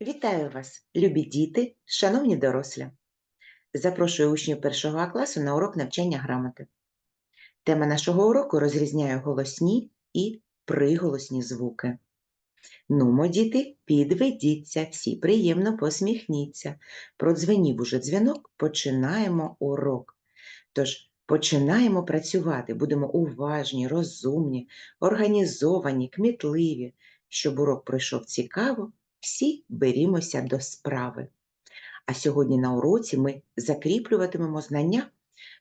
Вітаю вас, любі діти, шановні дорослі. Запрошую учнів першого класу на урок навчання грамоти. Тема нашого уроку розрізняє голосні і приголосні звуки. Нумо, діти, підведіться, всі приємно посміхніться. Продзвенів уже дзвінок, починаємо урок. Тож починаємо працювати, будемо уважні, розумні, організовані, кмітливі, щоб урок пройшов цікаво всі берімося до справи. А сьогодні на уроці ми закріплюватимемо знання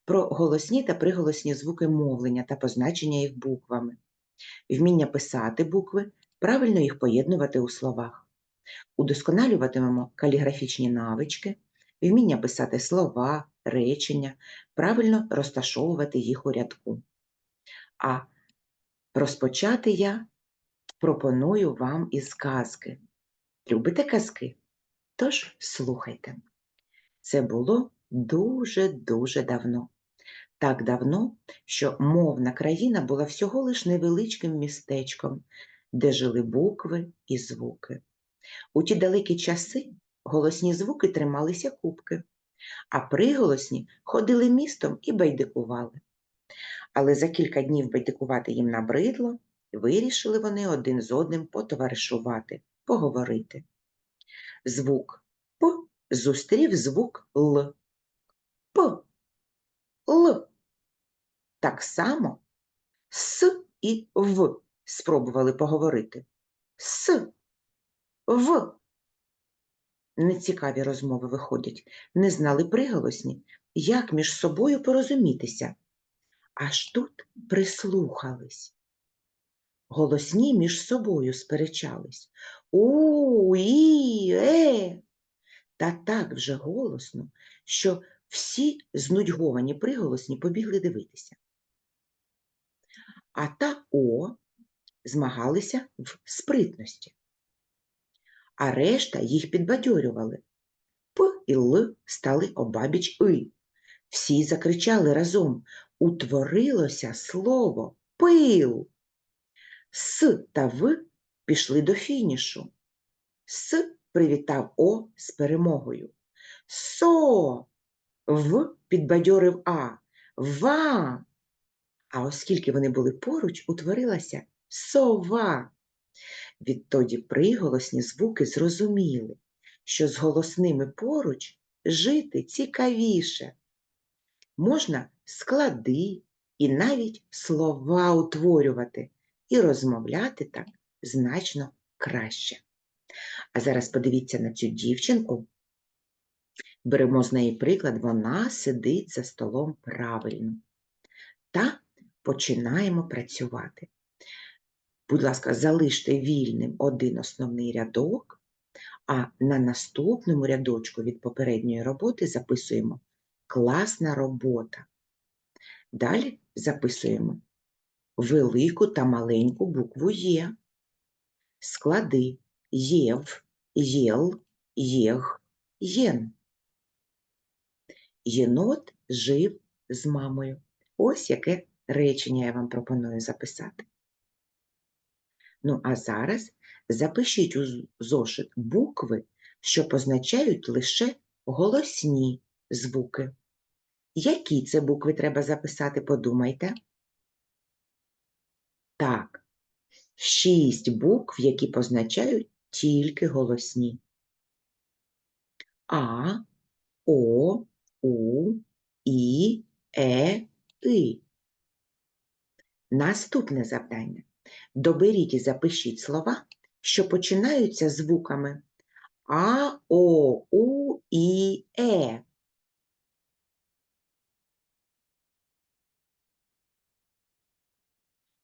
про голосні та приголосні звуки мовлення та позначення їх буквами, вміння писати букви, правильно їх поєднувати у словах. Удосконалюватимемо каліграфічні навички, вміння писати слова, речення, правильно розташовувати їх у рядку. А розпочати я пропоную вам із казки. Любите казки? Тож слухайте. Це було дуже-дуже давно. Так давно, що мовна країна була всього лиш невеличким містечком, де жили букви і звуки. У ті далекі часи голосні звуки трималися кубки, а приголосні ходили містом і байдикували. Але за кілька днів байдикувати їм набридло, вирішили вони один з одним потоваришувати поговорити. Звук П зустрів звук Л. П. Л. Так само С і В спробували поговорити. С. В. Нецікаві розмови виходять, не знали приголосні, як між собою порозумітися. Аж тут прислухались голосні між собою сперечались. У, і, е. Та так вже голосно, що всі знудьговані приголосні побігли дивитися. А та О змагалися в спритності, а решта їх підбадьорювали. П і Л стали обабіч И. Всі закричали разом Утворилося слово пил. С та В пішли до фінішу. С привітав О з перемогою. Со В підбадьорив А. Ва. А оскільки вони були поруч, утворилася сова. Відтоді приголосні звуки зрозуміли, що з голосними поруч жити цікавіше. Можна склади і навіть слова утворювати і розмовляти так значно краще. А зараз подивіться на цю дівчинку. Беремо з неї приклад, вона сидить за столом правильно. Та починаємо працювати. Будь ласка, залиште вільним один основний рядок, а на наступному рядочку від попередньої роботи записуємо класна робота. Далі записуємо велику та маленьку букву Є. Склади єв, єл, єг, єн. Єнот жив з мамою. Ось яке речення я вам пропоную записати. Ну, а зараз запишіть у зошит букви, що позначають лише голосні звуки. Які це букви треба записати, подумайте. Так, шість букв, які позначають тільки голосні. А, О, У, І, Е, И. Наступне завдання. Доберіть і запишіть слова, що починаються звуками А, О, У, І, Е.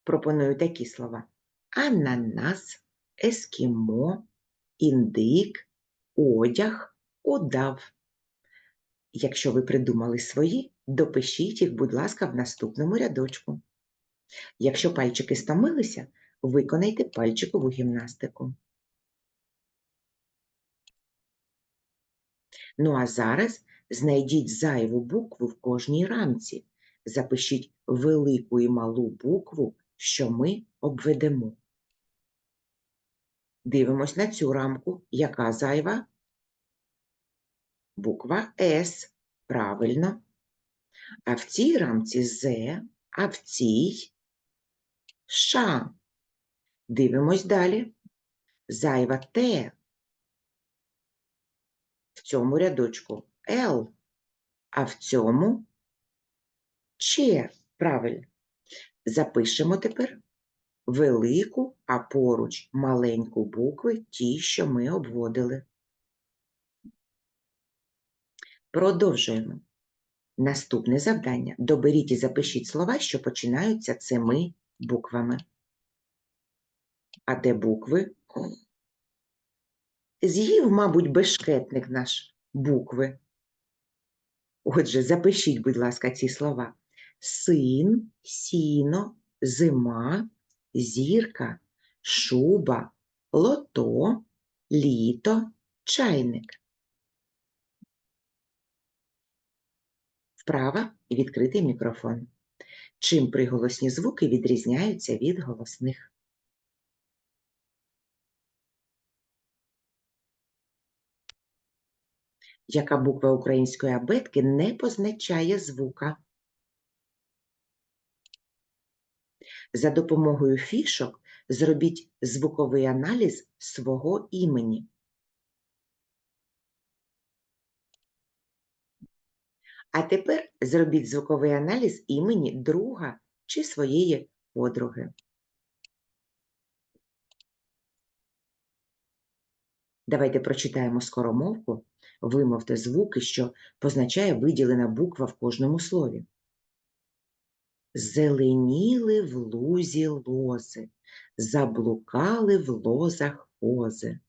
Пропоную такі слова: ананас, ескімо, індик, одяг, удав. Якщо ви придумали свої, допишіть їх, будь ласка, в наступному рядочку. Якщо пальчики стомилися, виконайте пальчикову гімнастику. Ну а зараз знайдіть зайву букву в кожній рамці. Запишіть велику і малу букву що ми обведемо. Дивимось на цю рамку. Яка зайва? Буква С. Правильно. А в цій рамці З, а в цій Ш. Дивимось далі. Зайва Т. В цьому рядочку Л, а в цьому Ч. Правильно. Запишемо тепер велику, а поруч маленьку букви, ті, що ми обводили. Продовжуємо. Наступне завдання. Доберіть і запишіть слова, що починаються цими буквами. А де букви? З'їв, мабуть, бешкетник наш букви. Отже, запишіть, будь ласка, ці слова. Син, сіно, зима, зірка, шуба, лото, літо, чайник. Вправа відкритий мікрофон. Чим приголосні звуки відрізняються від голосних? Яка буква української абетки не позначає звука? За допомогою фішок зробіть звуковий аналіз свого імені. А тепер зробіть звуковий аналіз імені друга чи своєї подруги. Давайте прочитаємо скоромовку, вимовте звуки, що позначає виділена буква в кожному слові. Зеленіли в лузі лози, заблукали в лозах кози.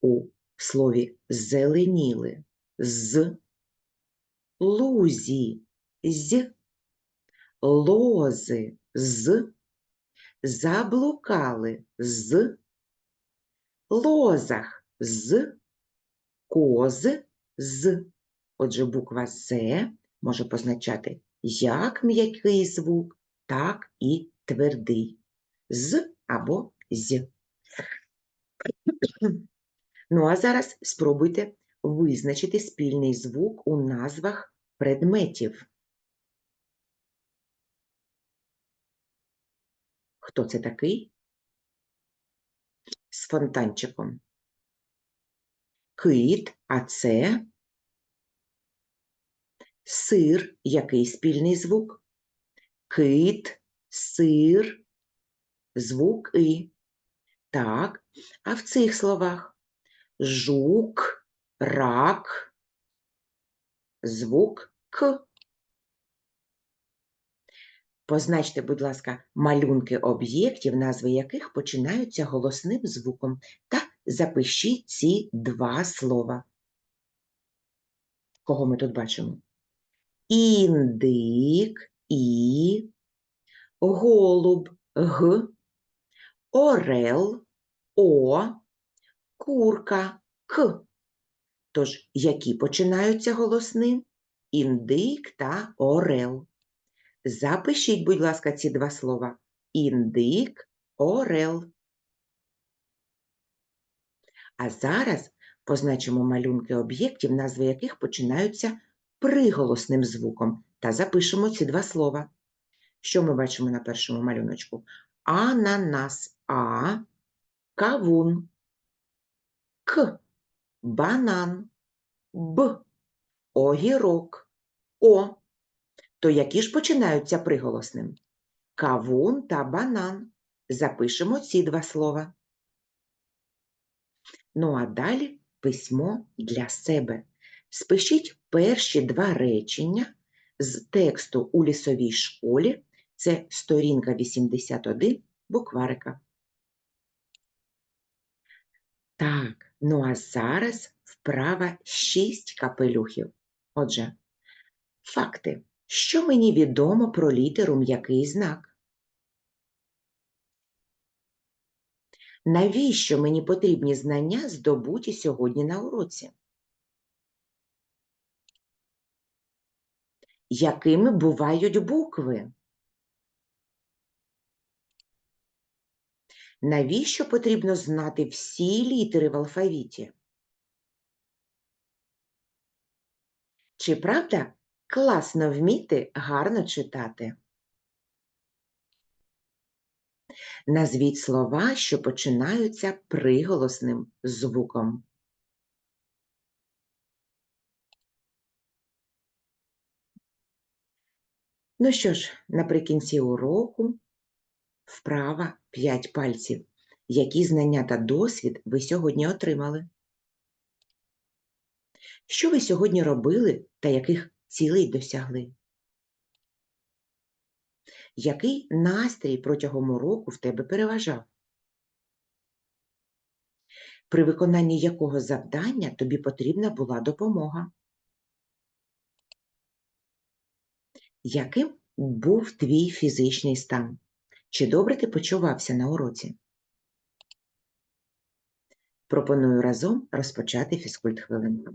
У слові зеленіли з лузі з лози з заблукали з лозах з кози з. Отже, буква З може позначати як м'який звук, так і твердий. З або з. Ну, а зараз спробуйте визначити спільний звук у назвах предметів. Хто це такий? З фонтанчиком. Кит, а це сир. Який спільний звук? Кит, сир, звук і. Так, а в цих словах жук, рак, звук К. Позначте, будь ласка, малюнки об'єктів, назви яких починаються голосним звуком, та запишіть ці два слова. Кого ми тут бачимо? Індик і, голуб г, орел о, курка к. Тож, які починаються голосним? Індик та орел. Запишіть, будь ласка, ці два слова. Індик, орел. А зараз позначимо малюнки об'єктів, назви яких починаються приголосним звуком, та запишемо ці два слова. Що ми бачимо на першому малюночку? Ананас А, кавун, К, банан, Б, огірок, О. То які ж починаються приголосним? Кавун та банан. Запишемо ці два слова. Ну а далі письмо для себе. Спишіть перші два речення з тексту у лісовій школі. Це сторінка 81 букварика. Так, ну а зараз вправа 6 капелюхів. Отже, факти. Що мені відомо про літеру м'який знак? Навіщо мені потрібні знання, здобуті сьогодні на уроці? Якими бувають букви? Навіщо потрібно знати всі літери в алфавіті? Чи правда класно вміти гарно читати? Назвіть слова, що починаються приголосним звуком. Ну що ж, наприкінці уроку вправа 5 пальців. Які знання та досвід ви сьогодні отримали? Що ви сьогодні робили та яких цілей досягли? Який настрій протягом уроку в тебе переважав? При виконанні якого завдання тобі потрібна була допомога? Яким був твій фізичний стан? Чи добре ти почувався на уроці? Пропоную разом розпочати фізкульт-хвилинку.